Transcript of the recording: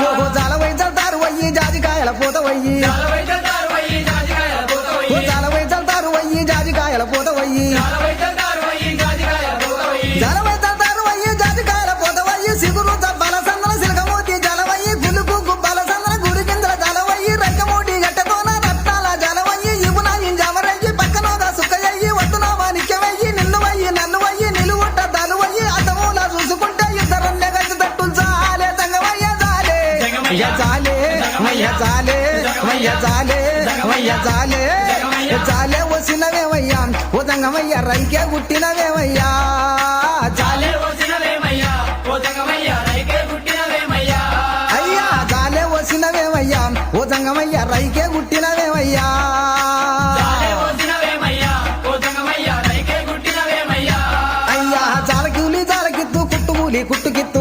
ఓహో జాల వైద్యారు అయ్యి జాజికాయల పోతవయ్యి ఓ జాల వైద్యారు అయ్యి జాజికాయల పోతవయ్యి జాల వైద్యారు అయ్యి జాజికాయల పోతవయ్యి సిగురు వయ్య చాలే వయ్య చాలే వయ్య చాలే వయ్య చాలే. చాలే వసినవేవయ్యా ఉదంగమయ్య రైకే గుట్టినవేవయ్యా చాలే వసినవేవయ్యా ఉదంగమయ్య రైకే గుట్టినవేవయ్యా అయ్యా చాలే వసినవేవయ్యా ఉదంగమయ్య రైకే గుట్టినవేవయ్యా అయ్యా చాలకిలి చాలకిత్తు కుట్టుమూలి కుట్టుకిత్తు